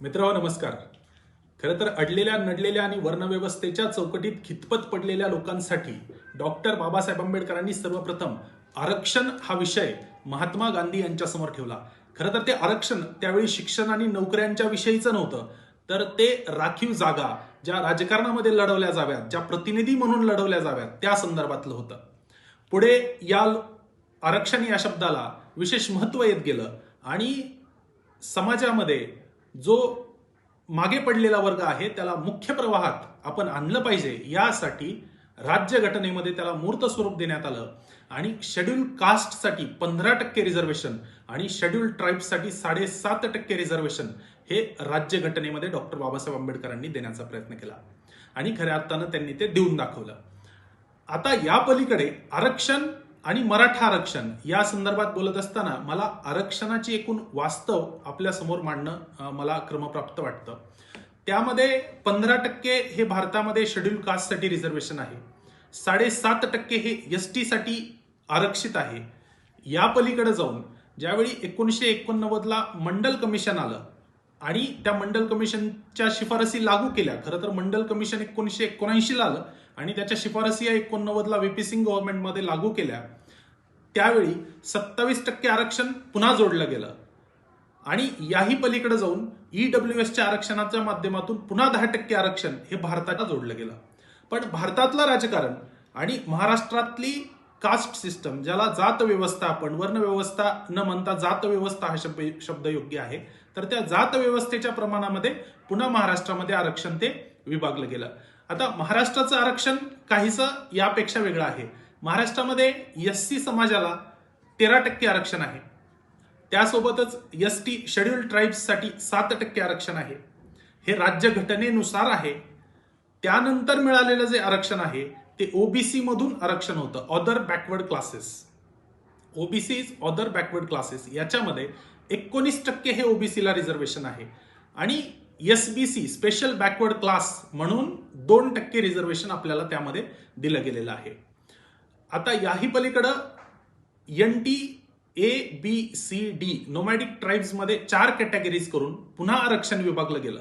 मित्र नमस्कार. खरं तर अडलेल्या नडलेल्या आणि वर्णव्यवस्थेच्या चौकटीत खितपत पडलेल्या लोकांसाठी डॉक्टर बाबासाहेब आंबेडकरांनी सर्वप्रथम आरक्षण हा विषय महात्मा गांधी यांच्यासमोर ठेवला. खरं तर ते आरक्षण त्यावेळी शिक्षण आणि नोकऱ्यांच्या विषयीचं नव्हतं तर ते राखीव जागा ज्या राजकारणामध्ये लढवल्या जाव्यात ज्या प्रतिनिधी म्हणून लढवल्या जाव्यात त्या संदर्भातलं होतं. पुढे या आरक्षण या शब्दाला विशेष महत्त्व येत गेलं आणि समाजामध्ये जो मागे पडलेला वर्ग आहे त्याला मुख्य प्रवाहात आपण आणलं पाहिजे यासाठी राज्यघटनेमध्ये त्याला मूर्त स्वरूप देण्यात आलं. आणि शेड्यूल कास्टसाठी पंधरा टक्के रिझर्वेशन आणि शेड्यूल ट्राईब्ससाठी साडेसात टक्के रिझर्वेशन हे राज्यघटनेमध्ये डॉक्टर बाबासाहेब आंबेडकरांनी देण्याचा प्रयत्न केला. आणि खऱ्या अर्थानं त्यांनी ते देऊन दाखवलं. आता या पलीकडे आरक्षण आणि मराठा आरक्षण या संदर्भात बोलत असताना मला आरक्षणाची एकूण वास्तव आपल्यासमोर मांडणं मला क्रमप्राप्त वाटतं. त्यामध्ये पंधरा टक्के हे भारतामध्ये शेड्यूल कास्टसाठी रिझर्वेशन आहे. साडेसात टक्के हे एस टीसाठी आरक्षित आहे. या पलीकडे जाऊन ज्यावेळी एकोणीसशे एकोणनव्वदला मंडल कमिशन आलं आणि त्या मंडल कमिशनच्या शिफारसी लागू केल्या. खरं तर मंडल कमिशन एकोणीसशे एकोणऐंशीला आलं आणि त्याच्या शिफारसी या एकोणनव्वदला व्हीपी सिंग गव्हर्नमेंटमध्ये लागू केल्या. त्यावेळी सत्तावीस टक्के आरक्षण पुन्हा जोडलं गेलं. आणि याही पलीकडे जाऊन ईडब्ल्यू एसच्या आरक्षणाच्या माध्यमातून पुन्हा दहा टक्के आरक्षण हे भारताला जोडलं गेलं. पण भारतातलं राजकारण आणि महाराष्ट्रातली कास्ट सिस्टम ज्याला जात व्यवस्था आपण वर्ण व्यवस्था न म्हणता जात व्यवस्था हा शब्द शब्द योग्य आहे तर त्या जात व्यवस्थेच्या प्रमाणामध्ये पुन्हा महाराष्ट्रामध्ये आरक्षण ते विभागलं गेलं. आता महाराष्ट्राचं आरक्षण काहीसं यापेक्षा वेगळं आहे. महाराष्ट्रामध्ये एस सी समाजाला तेरा टक्के आरक्षण आहे. त्यासोबतच एस टी शेड्यूल ट्राईब्ससाठी सात टक्के आरक्षण आहे. हे राज्य घटनेनुसार आहे. त्यानंतर मिळालेलं जे आरक्षण आहे ते ओबीसी मधून आरक्षण होतं. Other backward classes OBC is other backward classes याच्यामध्ये एकोणीस टक्के हे ओबीसीला रिझर्वेशन आहे. आणि S B C special backward class म्हणून दोन टक्के रिझर्वेशन आपल्याला त्यामध्ये दिलं गेलेलं आहे. आता याही पलीकडं N T A B C D nomadic ट्राईब्समध्ये चार कॅटेगरीज करून पुन्हा आरक्षण विभागलं गेलं.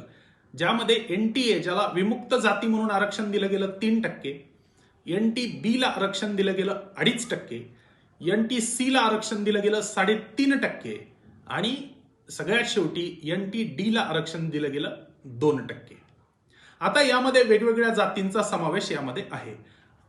ज्यामध्ये एन टी ए ज्याला विमुक्त जाती म्हणून आरक्षण दिलं गेलं तीन टक्के एन टी बीला आरक्षण दिलं गेलं अडीच टक्के एन टी सीला आरक्षण दिलं गेलं साडेतीन टक्के आणि सगळ्यात शेवटी एन टी डी ला आरक्षण दिलं गेलं दोन टक्के. आता यामध्ये वेगवेगळ्या जातींचा समावेश यामध्ये आहे.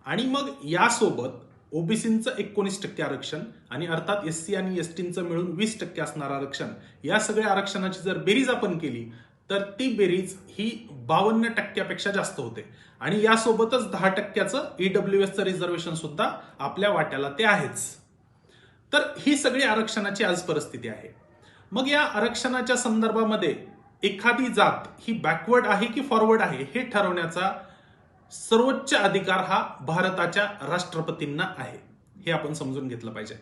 आणि मग यासोबत ओबीसींचं एकोणीस टक्के आरक्षण आणि अर्थात एस सी आणि एस टीचं मिळून वीस टक्के असणारं आरक्षण. या सगळ्या आरक्षणाची जर बेरीज आपण केली तर ती बेरीज ही बावन्न टक्क्यापेक्षा जास्त होते. आणि यासोबतच दहा टक्क्याचं ईडब्ल्यू एसचं रिझर्वेशन सुद्धा आपल्या वाट्याला ते आहेच. तर ही सगळी आरक्षणाची आज परिस्थिती आहे. मग या आरक्षणाच्या संदर्भामध्ये एखादी जात ही बॅकवर्ड आहे की फॉरवर्ड आहे हे ठरवण्याचा सर्वोच्च अधिकार हा भारताच्या राष्ट्रपतींना आहे. हे आपण समजून घेतलं पाहिजे.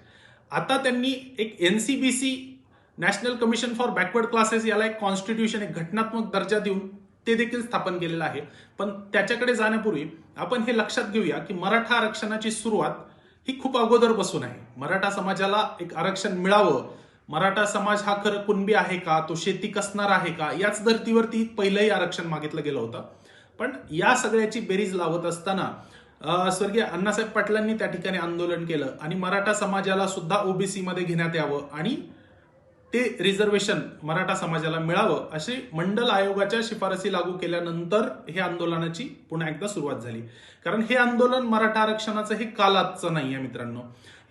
आता त्यांनी एक NCBC national commission for backward classes याला एक कॉन्स्टिट्यूशन एक घटनात्मक दर्जा देऊन ते देखील स्थापन केलेलं आहे. पण त्याच्याकडे जाण्यापूर्वी आपण हे लक्षात घेऊया की मराठा आरक्षणाची सुरुवात ही खूप अगोदर बसून आहे. मराठा समाजाला एक आरक्षण मिळावं मराठा समाज हा खरं कुणबी आहे का? तो शेती कसणार आहे का? याच धर्तीवरती पहिलंही आरक्षण मागितलं गेलं होतं. पण या सगळ्याची बेरीज लावत असताना स्वर्गीय अण्णासाहेब पाटलांनी त्या ठिकाणी आंदोलन केलं आणि मराठा समाजाला सुद्धा ओबीसी मध्ये घेण्यात यावं आणि ते रिझर्वेशन मराठा समाजाला मिळावं अशी मंडल आयोगाच्या शिफारसी लागू केल्यानंतर हे आंदोलनाची पुन्हा एकदा सुरुवात झाली. कारण हे आंदोलन मराठा आरक्षणाचं हे कालाचं नाही आहे मित्रांनो.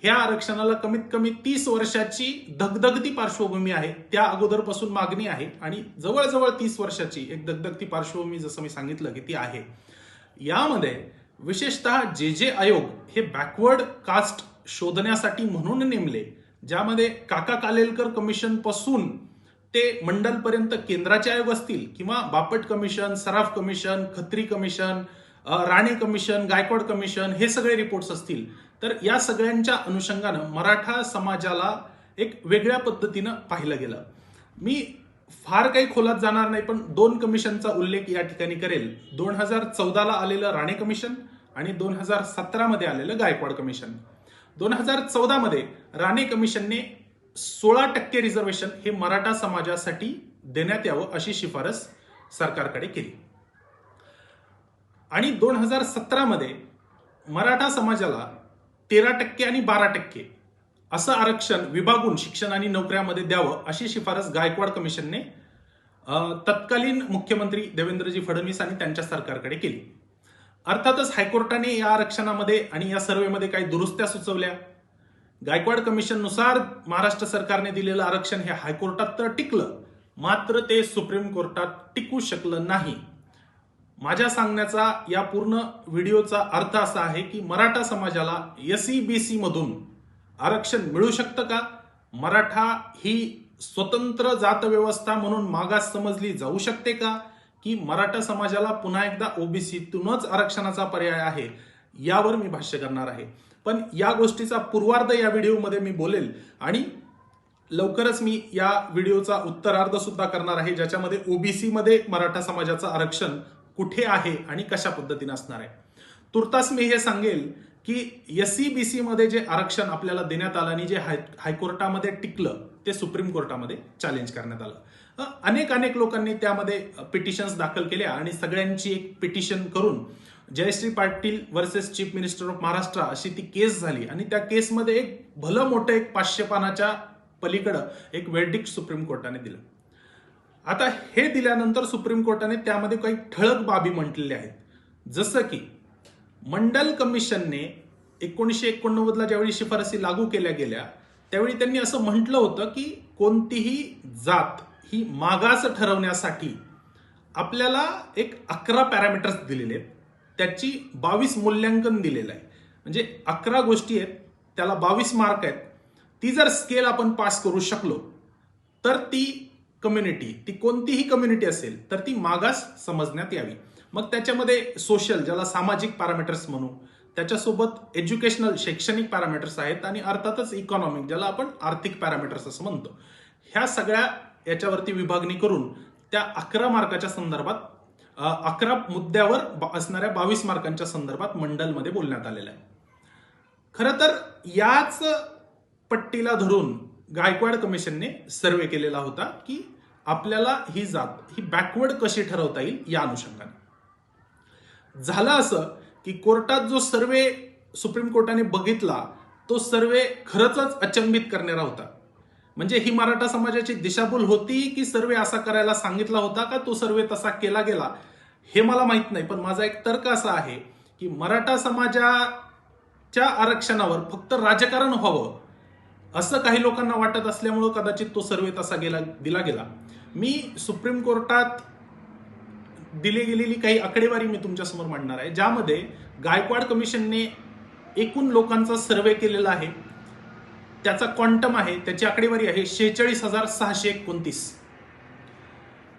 ह्या आरक्षणाला कमीत कमी तीस वर्षाची धगधगती पार्श्वभूमी आहे. त्या अगोदरपासून मागणी आहे आणि जवळजवळ तीस वर्षाची एक धगधगती पार्श्वभूमी जसं मी सांगितलं की ती आहे. यामध्ये विशेषतः जे जे आयोग हे बॅकवर्ड कास्ट शोधण्यासाठी म्हणून नेमले ज्यामध्ये काका कालेलकर कमिशनपासून ते मंडलपर्यंत केंद्राचे आयोग असतील किंवा Bapat commission Saraf commission Khatri commission Rane commission Gaikwad commission हे सगळे रिपोर्ट्स असतील. तर या सगळ्यांच्या अनुषंगानं मराठा समाजाला एक वेगळ्या पद्धतीनं पाहिलं गेलं. मी फार काही खोलात जाणार नाही पण दोन कमिशनचा उल्लेख या ठिकाणी करेल. दोन हजार चौदाला आलेलं राणे कमिशन आणि दोन हजार सतरामध्ये आलेलं गायकवाड कमिशन. दोन हजार चौदामध्ये राणे कमिशनने सोळा टक्के रिझर्वेशन हे मराठा समाजासाठी देण्यात यावं अशी शिफारस सरकारकडे केली. आणि दोन हजार सतरामध्ये मराठा समाजाला तेरा टक्के आणि बारा टक्के असं आरक्षण विभागून शिक्षण आणि नोकऱ्यामध्ये द्यावं अशी शिफारस गायकवाड कमिशनने तत्कालीन मुख्यमंत्री देवेंद्रजी फडणवीस आणि त्यांच्या सरकारकडे केली. अर्थातच हायकोर्टाने या आरक्षणामध्ये आणि या सर्वेमध्ये काही दुरुस्त्या सुचवल्या. गायकवाड कमिशननुसार महाराष्ट्र सरकारने दिलेलं आरक्षण हे हायकोर्टात तर टिकलं मात्र ते सुप्रीम कोर्टात टिकू शकलं नाही. माझ्या सांगण्याचा या पूर्ण व्हिडिओचा अर्थ असा आहे की मराठा समाजाला एसईबीसी मधून आरक्षण मिळू शकतं का? मराठा ही स्वतंत्र जात व्यवस्था म्हणून मागास समजली जाऊ शकते का? की मराठा समाजाला पुन्हा एकदा ओबीसीतूनच आरक्षणाचा पर्याय आहे यावर मी भाष्य करणार आहे. पण या गोष्टीचा पूर्वार्ध या व्हिडिओमध्ये मी बोलेल आणि लवकरच मी या व्हिडिओचा उत्तरार्ध सुद्धा करणार आहे ज्याच्यामध्ये ओबीसीमध्ये मराठा समाजाचं आरक्षण कुठे आहे आणि कशा पद्धतीने असणार आहे. तुर्तास मी हे सांगेल की एस सी मध्ये जे आरक्षण आपल्याला देण्यात आलं आणि जे हाय हायकोर्टामध्ये टिकलं ते सुप्रीम कोर्टामध्ये चॅलेंज करण्यात आलं. अनेक अनेक लोकांनी त्यामध्ये पिटिशन्स दाखल केल्या आणि सगळ्यांची एक पिटिशन करून Jayashree Patil versus chief minister of Maharashtra अशी ती केस झाली आणि त्या केसमध्ये एक भलं मोठं एक पाचशे पानाच्या पलीकडं एक वेर्डिक्ट सुप्रीम कोर्टाने दिलं. आता हे दिल्यानंतर सुप्रीम कोर्टाने त्यामध्ये काही ठळक बाबी म्हटलेल्या आहेत. जसं की मंडल कमिशनने एकोणीसशे एकोणनव्वदला ज्यावेळी शिफारसी लागू केल्या गेल्या त्यावेळी त्यांनी असं म्हटलं होतं की कोणतीही जात ही मागास ठरवण्यासाठी आपल्याला एक अकरा पॅरामीटर्स दिलेले आहेत. त्याची बावीस मूल्यांकन दिलेलं आहे. म्हणजे अकरा गोष्टी आहेत त्याला बावीस मार्क आहेत. ती जर स्केल आपण पास करू शकलो तर ती कम्युनिटी ती कोणतीही कम्युनिटी असेल तर ती मागास समजण्यात यावी. मग त्याच्यामध्ये सोशल ज्याला सामाजिक पॅरामीटर्स म्हणू त्याच्यासोबत एज्युकेशनल शैक्षणिक पॅरामीटर्स आहेत आणि अर्थातच इकॉनॉमिक ज्याला आपण आर्थिक पॅरामीटर्स असं म्हणतो. ह्या सगळ्या याच्यावरती विभागणी करून त्या अकरा मार्काच्या संदर्भात अकरा मुद्द्यावर असणाऱ्या बावीस मार्कांच्या संदर्भात मंडलमध्ये बोलण्यात आलेलं आहे. खरं तर याच पट्टीला धरून गायकवाड कमिशनने सर्वे केलेला होता की आपल्याला ही जात ही बॅकवर्ड कशी ठरवता येईल या अनुषंगाने. झालं असं की कोर्टात जो सर्वे सुप्रीम कोर्टाने बघितला तो सर्वे खरंच अचंबित करणारा होता. म्हणजे ही मराठा समाजाची दिशाभूल होती की सर्वे असा करायला सांगितला होता का तो सर्वे तसा केला गेला? हे मला माहीत नाही पण माझा एक तर्क असा आहे की मराठा समाजाच्या आरक्षणावर फक्त राजकारण व्हावं असं काही लोकांना वाटत असल्यामुळं कदाचित तो सर्वे तसा गेला दिला गेला. मी सुप्रीम कोर्टात दिली गेलेली काही आकडेवारी मी तुमच्यासमोर मांडणार आहे ज्यामध्ये गायकवाड कमिशनने एकूण लोकांचा सर्वे केलेला आहे. त्याचा क्वांटम आहे त्याची आकडेवारी आहे शेहेचाळीस हजार सहाशे एकोणतीस.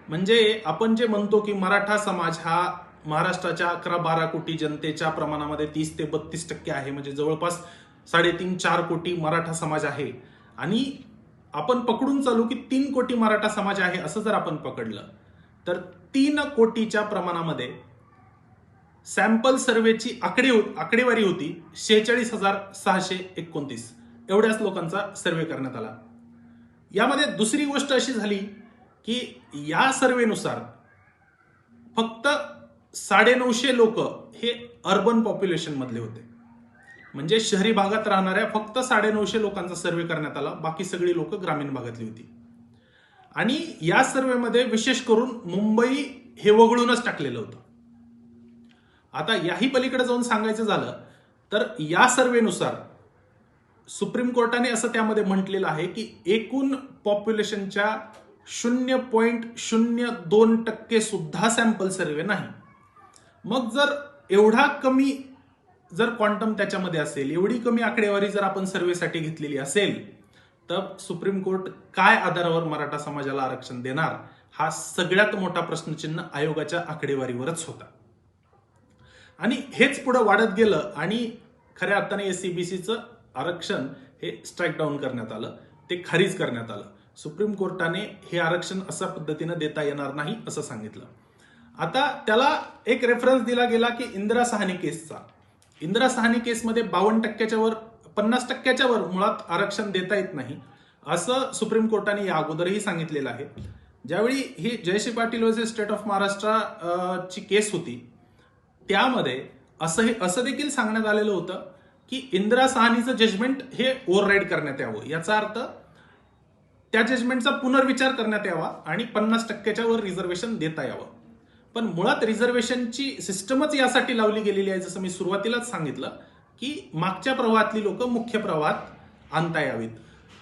म्हणजे आपण जे म्हणतो की मराठा समाज हा महाराष्ट्राच्या अकरा बारा कोटी जनतेच्या प्रमाणामध्ये तीस ते बत्तीस टक्के आहे म्हणजे जवळपास साडेतीन चार कोटी मराठा समाज आहे. आणि आपण पकडून चालू की तीन कोटी मराठा समाज आहे असं जर आपण पकडलं तर तीन कोटीच्या प्रमाणामध्ये सॅम्पल सर्वेची आकडे आकडेवारी होती शेहेचाळीस हजार सहाशे एकोणतीस. एवढ्याच लोकांचा सर्वे करण्यात आला. यामध्ये दुसरी गोष्ट अशी झाली की या सर्वेनुसार फक्त साडेनऊशे लोक हे अर्बन पॉप्युलेशन मधले होते. म्हणजे शहरी भागात राहणाऱ्या फक्त साडेनऊशे लोकांचा सर्वे करण्यात आला. बाकी सगळी लोक ग्रामीण भागातली होती. आणि या सर्वेमध्ये विशेष करून मुंबई हे वगळूनच टाकलेलं होतं. आता याही पलीकडे जाऊन सांगायचं झालं तर या सर्वेनुसार सुप्रीम कोर्टाने असं त्यामध्ये म्हटलेलं आहे की एकूण पॉप्युलेशनच्या शून्य पॉईंट शून्य दोन टक्के सुद्धा सॅम्पल सर्वे नाही. मग जर एवढा कमी जर क्वांटम त्याच्यामध्ये असेल एवढी कमी आकडेवारी जर आपण सर्वेसाठी घेतलेली असेल तर सुप्रीम कोर्ट काय आधारावर मराठा समाजाला आरक्षण देणार? हा सगळ्यात मोठा प्रश्नचिन्ह आयोगाच्या आकडेवारीवरच होता. आणि हेच पुढे वाढत गेलं आणि खऱ्या अर्थाने एससीबीसीचं आरक्षण हे स्ट्राईक डाऊन करण्यात आलं. ते खारीज करण्यात आलं. सुप्रीम कोर्टाने हे आरक्षण अशा पद्धतीनं देता येणार नाही असं सांगितलं. आता त्याला एक रेफरन्स दिला गेला की इंदिरा सहानी केसचा इंदिरा सहानी केसमध्ये बावन्न टक्क्याच्या वर पन्नास टक्क्याच्या वर मुळात आरक्षण देता येत नाही असं सुप्रीम कोर्टाने या अगोदरही सांगितलेलं आहे. ज्यावेळी ही Jayashree Patil versus state of Maharashtra ची केस होती त्यामध्ये असं हे असं देखील सांगण्यात आलेलं होतं की इंदिरा सहानीचं जजमेंट हे ओव्हरराईड करण्यात यावं. याचा अर्थ त्या जजमेंटचा पुनर्विचार करण्यात यावा आणि पन्नास टक्क्याच्या वर रिझर्वेशन देता यावं. पण मुळात रिझर्वेशनची सिस्टमच यासाठी लावली गेलेली आहे जसं मी सुरुवातीलाच सांगितलं की मागच्या प्रवाहातली लोक मुख्य प्रवाहात आणता यावीत.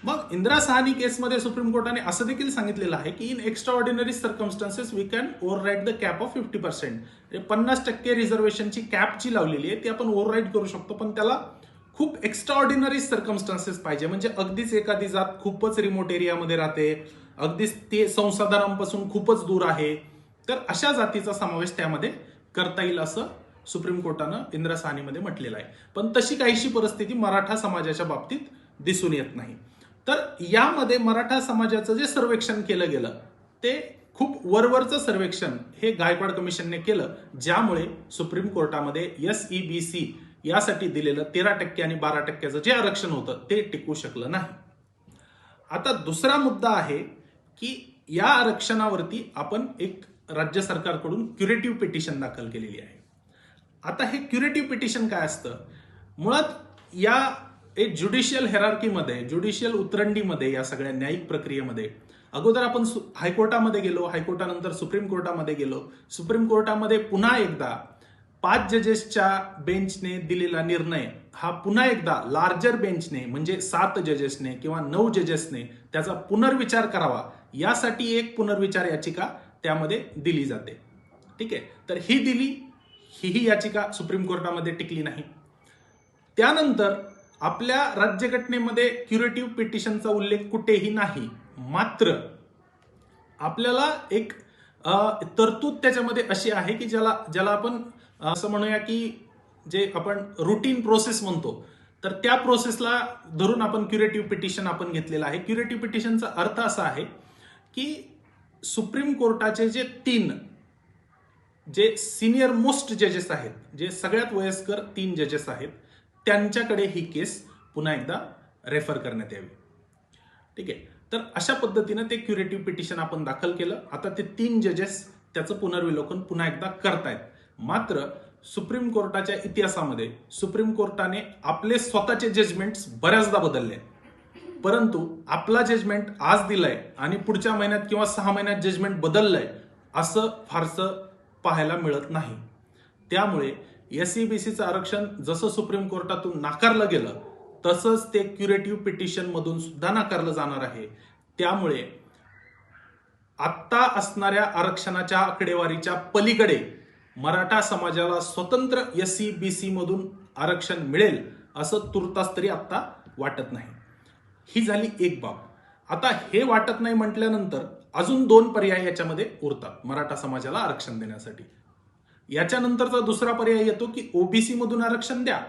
मग इंदिरा सहानी केसमध्ये सुप्रीम कोर्टाने असं देखील सांगितलेलं आहे की in extraordinary circumstances we can over the cap of fifty percent पन्नास टक्के रिझर्वेशनची कॅप जी लावलेली आहे ती आपण ओव्हर करू शकतो पण त्याला खूप एक्स्ट्रा ऑर्डिनरी सर्कमस्टान्सेस पाहिजे. म्हणजे अगदीच एखादी जात खूपच रिमोट एरियामध्ये राहते अगदीच ते संसाधनांपासून खूपच दूर आहे तर अशा जातीचा समावेश त्यामध्ये करता येईल असं सुप्रीम कोर्टानं इंदिरा सहानीमध्ये म्हटलेलं आहे. पण तशी काहीशी परिस्थिती मराठा समाजाच्या बाबतीत दिसून येत नाही. तर यामध्ये मराठा समाजाचं जे सर्वेक्षण केलं गेलं ते खूप वरवरचं सर्वेक्षण हे गायकवाड कमिशनने केलं ज्यामुळे सुप्रीम कोर्टामध्ये एस ई बी सी यासाठी दिलेलं तेरा टक्के आणि बारा टक्क्याचं जे आरक्षण होतं ते टिकू शकलं नाही. आता दुसरा मुद्दा आहे की या आरक्षणावरती आपण एक राज्य सरकारकडून क्युरेटिव्ह पिटिशन दाखल केलेली आहे. आता हे क्युरेटिव्ह पिटिशन काय असतं? मुळात या एक ज्युडिशियल हेरार्कीमध्ये ज्युडिशियल उतरंडीमध्ये या सगळ्या न्यायिक प्रक्रियेमध्ये अगोदर आपण हायकोर्टामध्ये गेलो हायकोर्टानंतर सुप्रीम कोर्टामध्ये गेलो सुप्रीम कोर्टामध्ये पुन्हा एकदा पाच जजेसच्या बेंचने दिलेला निर्णय हा पुन्हा एकदा लार्जर बेंचने म्हणजे सात जजेसने किंवा नऊ जजेसने त्याचा पुनर्विचार करावा. यासाठी एक पुनर्विचार याचिका त्यामध्ये दिली जाते. ठीक आहे? तर ही दिली ही याचिका सुप्रीम कोर्टामध्ये टिकली नाही. त्यानंतर आपल्या राज्यघटनेमध्ये क्युरेटिव्ह पिटिशनचा उल्लेख कुठेही नाही. मात्र आपल्याला एक तरतूद त्याच्यामध्ये अशी आहे की ज्याला ज्याला आपण असं म्हणूया की जे आपण रुटीन प्रोसेस म्हणतो तर त्या प्रोसेसला धरून आपण क्युरेटिव्ह पिटिशन आपण घेतलेलं आहे. क्युरेटिव्ह पिटिशनचा अर्थ असा आहे की सुप्रीम कोर्टाचे जे तीन जे सिनियर मोस्ट जजेस आहेत जे सगळ्यात वयस्कर तीन जजेस आहेत त्यांच्याकडे ही केस पुन्हा एकदा रेफर करण्यात यावी. ठीक आहे? तर अशा पद्धतीनं ते क्युरेटिव्ह पिटिशन आपण दाखल केलं. आता ते तीन जजेस त्याचं पुनर्विलोकन पुन्हा एकदा करतायत. मात्र सुप्रीम कोर्टाच्या इतिहासामध्ये सुप्रीम कोर्टाने आपले स्वतःचे जजमेंट्स बऱ्याचदा बदलले आहेत. परंतु आपला जजमेंट आज दिलाय आणि पुढच्या महिन्यात किंवा सहा महिन्यात जजमेंट बदललंय असं फारसं पाहायला मिळत नाही. त्यामुळे एस सी बी सीचं आरक्षण जसं सुप्रीम कोर्टातून नाकारलं गेलं तसंच ते क्युरेटिव्ह पिटिशनमधून सुद्धा नाकारलं जाणार आहे. त्यामुळे आत्ता असणाऱ्या आरक्षणाच्या आकडेवारीच्या पलीकडे मराठा समाजाला स्वतंत्र एस सी बी सीमधून आरक्षण मिळेल असं तुर्तास तरी आत्ता वाटत नाही. ही झाली एक बाब. आता हे वाटत नाही म्हटल्यानंतर अजून दोन पर्याय याच्यामध्ये उरतात मराठा समाजाला आरक्षण देण्यासाठी. याच्यानंतरचा दुसरा पर्याय येतो की ओबीसी मधून आरक्षण द्या.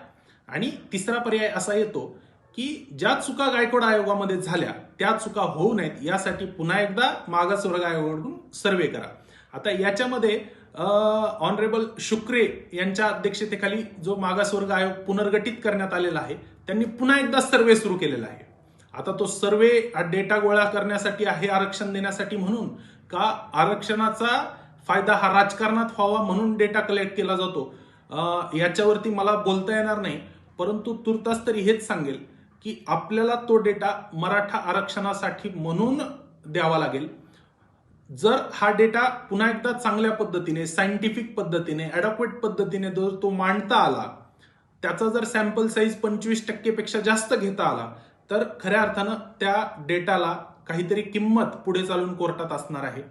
आणि तिसरा पर्याय असा येतो की ज्या चुका गायकवाड आयोगामध्ये झाल्या त्या चुका होऊ नयेत यासाठी पुन्हा एकदा मागासवर्ग आयोगाकडून सर्वे करा. आता याच्यामध्ये ऑनरेबल शुक्रे यांच्या अध्यक्षतेखाली जो मागासवर्ग आयोग पुनर्गठित करण्यात आलेला आहे त्यांनी पुन्हा एकदा सर्वे सुरू केलेला आहे. आता तो सर्वे डेटा गोळा करण्यासाठी आहे आरक्षण देण्यासाठी म्हणून. का आरक्षणाचा फायदा हा राजकारणात व्हावा म्हणून डेटा कलेक्ट केला जातो? याच्यावरती मला बोलता येणार नाही परंतु तुर्तास तरी हेच सांगेल की आपल्याला तो डेटा मराठा आरक्षणासाठी म्हणून द्यावा लागेल. जर हा डेटा पुन्हा एकदा चांगल्या पद्धतीने सायंटिफिक पद्धतीने ॲडॉक्वेट पद्धतीने जर तो मांडता आला त्याचा जर सॅम्पल साईज पंचवीस टक्केपेक्षा जास्त घेता आला तर खऱ्या अर्थानं त्या डेटाला काहीतरी किंमत पुढे चालून कोर्टात असणार आहे.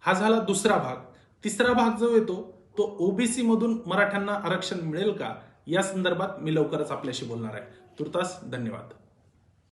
हा झाला दुसरा भाग. तिसरा भाग जो येतो तो ओबीसी मधून मराठ्यांना आरक्षण मिळेल का? या संदर्भात मी लवकरच आपल्याशी बोलणार आहे. तुर्तास धन्यवाद.